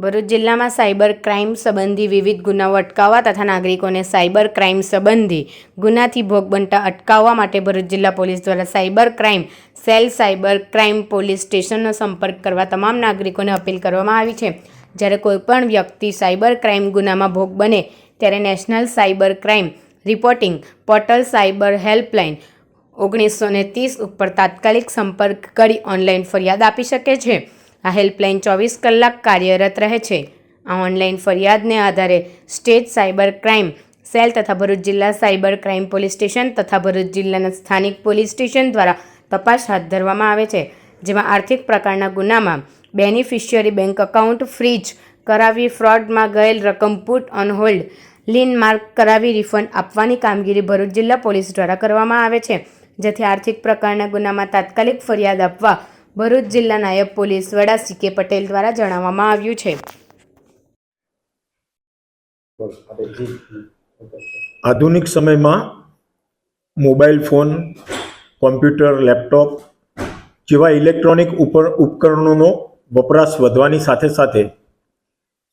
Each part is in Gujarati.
ભરૂચ જિલ્લામાં સાયબર ક્રાઇમ સંબંધી વિવિધ ગુનાઓ અટકાવવા તથા નાગરિકોને સાયબર ક્રાઇમ સંબંધી ગુનાથી ભોગ બનતા અટકાવવા માટે ભરૂચ જિલ્લા પોલીસ દ્વારા cyber crime, cell cyber crime police સ્ટેશનનો સંપર્ક કરવા તમામ નાગરિકોને અપીલ કરવામાં આવી છે. જ્યારે કોઈપણ વ્યક્તિ સાયબર ક્રાઇમ ગુનામાં ભોગ બને, ત્યારે national cyber crime reporting portal cyber helpline ઓગણીસો ને ત્રીસ ઉપર તાત્કાલિક સંપર્ક કરી ઓનલાઈન ફરિયાદ આપી શકે છે. આ હેલ્પલાઇન ચોવીસ કલાક કાર્યરત રહે છે. આ ઓનલાઈન ફરિયાદને આધારે સ્ટેટ સાયબર ક્રાઇમ, સેલ તથા ભરૂચ જિલ્લા સાયબર ક્રાઇમ પોલીસ સ્ટેશન તથા ભરૂચ જિલ્લાના સ્થાનિક પોલીસ સ્ટેશન દ્વારા તપાસ હાથ ધરવામાં આવે છે, જેમાં આર્થિક પ્રકારના ગુનામાં બેનિફિશિયરી બેંક એકાઉન્ટ ફ્રીજ કરાવી ફ્રોડમાં ગયેલ રકમ put on hold, lien mark કરાવી રિફંડ આપવાની કામગીરી ભરૂચ જિલ્લા પોલીસ દ્વારા કરવામાં આવે છે, જેથી આર્થિક પ્રકારના ગુનામાં તાત્કાલિક ફરિયાદ આપવા ભરૂચ જિલ્લા નાયબ પોલીસ વડા સી કે પટેલ દ્વારા જણાવવામાં આવ્યું છે. આધુનિક સમયમાં મોબાઈલ ફોન, કોમ્પ્યુટર, લેપટોપ જેવા ઇલેક્ટ્રોનિક ઉપર ઉપકરણોનો વપરાશ વધવાની સાથે સાથે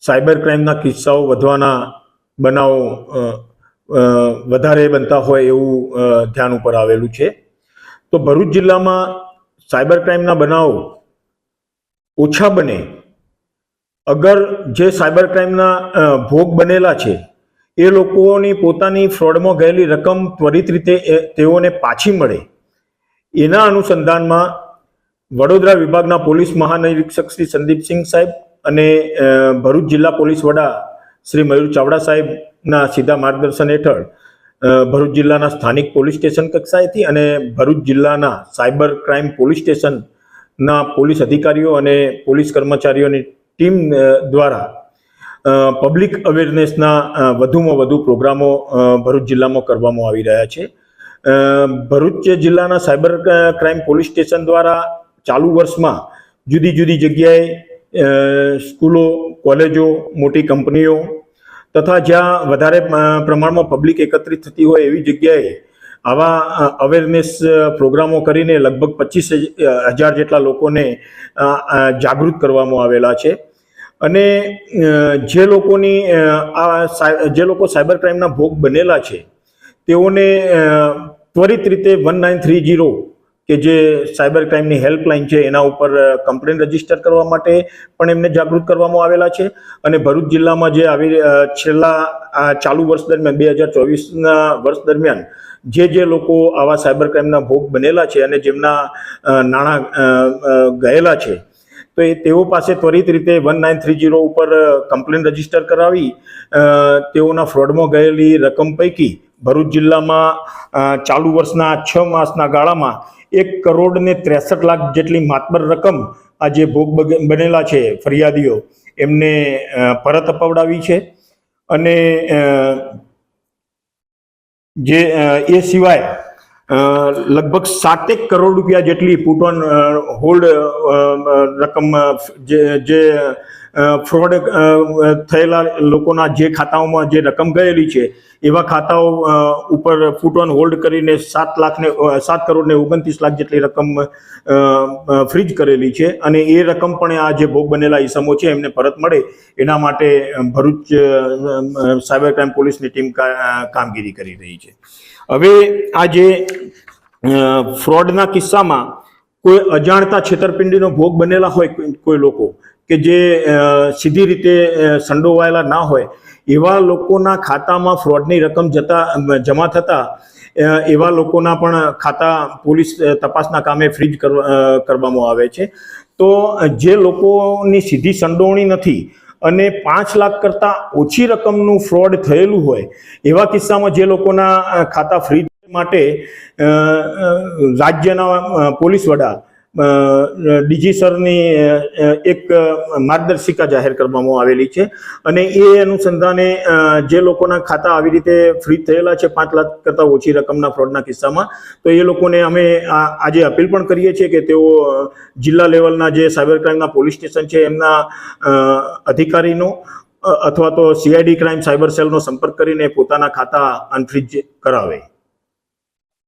સાયબર ક્રાઇમના કિસ્સાઓ વધવાના બનાવો વધારે બનતા હોય એવું ધ્યાન ઉપર આવેલું છે. તો ભરૂચ જિલ્લામાં સાયબર ક્રાઇમના બનાવો ઓછા બને. અગર જે સાયબર ક્રાઇમના ભોગ બનેલા છે, એ લોકોની પોતાની ફ્રોડમાં ગયેલી રકમ ત્વરિત રીતે તેઓને પાછી મળે. એના અનુસંધાનમાં વડોદરા વિભાગના પોલીસ મહાનિરીક્ષક શ્રી સંદીપસિંહ સાહેબ અને ભરૂચ જિલ્લા પોલીસ વડા શ્રી મયુર ચાવડા સાહેબના સીધા માર્ગદર્શન હેઠળ ભરૂચ જિલ્લાના સ્થાનિક પોલીસ સ્ટેશન કક્ષાએથી અને ભરૂચ જિલ્લાના સાયબર ક્રાઇમ પોલીસ સ્ટેશનના પોલીસ અધિકારીઓ અને પોલીસ કર્મચારીઓની ટીમ દ્વારા પબ્લિક અવેરનેસના વધુમાં વધુ પ્રોગ્રામો ભરૂચ જિલ્લામાં કરવામાં આવી રહ્યા છે. ભરૂચ જિલ્લાના સાયબર ક્રાઇમ પોલીસ સ્ટેશન દ્વારા ચાલુ વર્ષમાં જુદી જુદી જગ્યાએ સ્કૂલો, કોલેજો, મોટી કંપનીઓ તથા જ્યાં વધારે પ્રમાણમાં પબ્લિક એકત્રિત થતી હોય એવી જગ્યાએ આવા અવેરનેસ પ્રોગ્રામો કરીને લગભગ પચીસ હજાર જેટલા લોકોને જાગૃત કરવામાં આવેલા છે. અને જે લોકોની આ જે લોકો સાયબર ક્રાઇમના ભોગ બનેલા છે, તેઓને ત્વરિત રીતે વન નાઇન થ્રી જીરો કે જે સાયબર ક્રાઇમની હેલ્પલાઇન છે એના ઉપર કમ્પ્લેન રજિસ્ટર કરવા માટે પણ એમને જાગૃત કરવામાં આવેલા છે. અને ભરૂચ જિલ્લામાં જે આવી છેલ્લા ચાલુ વર્ષ દરમિયાન, બે હજાર ચોવીસના વર્ષ દરમિયાન જે જે લોકો આવા સાયબર ક્રાઇમના ભોગ બનેલા છે અને જેમના નાણાં ગયેલા છે, તો એ તેઓ પાસે ત્વરિત રીતે વન નાઇન થ્રી જીરો ઉપર કમ્પ્લેન રજિસ્ટર કરાવી તેઓના ફ્રોડમાં ગયેલી રકમ પૈકી ભરૂચ જિલ્લામાં ચાલુ વર્ષના છ માસના ગાળામાં એક કરોડ ને ત્રેસઠ લાખ જેટલી માતબર રકમ આ જે ભોગ બનેલા છે ફરિયાદીઓ, એમને પરત અપાવડાવી છે. અને જે એ સિવાય લગભગ સાતેક કરોડ રૂપિયા જેટલી પુટ ઓન હોલ્ડ રકમ જે ફ્રોડ થયેલા લોકોના જે ખાતાઓમાં જે રકમ ગયેલી છે, એવા ખાતાઓ ઉપર ફૂટ ઓન હોલ્ડ કરીને સાત લાખને સાત કરોડને ઓગણત્રીસ લાખ જેટલી રકમ ફ્રીજ કરેલી છે. અને એ રકમ પણ આ જે ભોગ બનેલા ઈસમો છે, એમને પરત મળે. એના માટે ભરૂચ સાયબર ક્રાઇમ પોલીસની ટીમ કામગીરી કરી રહી છે. હવે આ જે ફ્રોડના કિસ્સામાં કોઈ અજાણતા છેતરપિંડીનો ભોગ બનેલા હોય કોઈ લોકો કે જે સીધી રીતે સંડોવાયેલા ના હોય, એવા લોકોના ખાતામાં ફ્રોડની રકમ જતા જમા થતા એવા લોકોના પણ ખાતા પોલીસ તપાસના કામે ફ્રીજ કરવા કરવામાં આવે છે. તો જે લોકોની સીધી સંડોવણી નથી અને પાંચ લાખ કરતાં ઓછી રકમનું ફ્રોડ થયેલું હોય, એવા કિસ્સામાં જે લોકોના ખાતા ફ્રીજ માટે રાજ્યના પોલીસ વડા અ, ડીજી સરની અ, અ, એક માર્ગદર્શિકા જાહેર કરવામાં આવેલી છે. અને એ અનુસંધાને જે લોકોના ખાતા આવી રીતે ફ્રીજ થયેલા છે પાંચ લાખ કરતાં ઓછી રકમના ફ્રોડના કિસ્સામાં તો એ લોકોને અમે આજે અપીલ પણ કરીએ છીએ કે તેઓ જિલ્લા લેવલના જે સાયબર ક્રાઇમના પોલીસ સ્ટેશન છે એમના અધિકારીનો અથવા તો સીઆઈડી ક્રાઇમ સાયબર સેલનો સંપર્ક કરીને પોતાના ખાતા અનફ્રીજ કરાવે.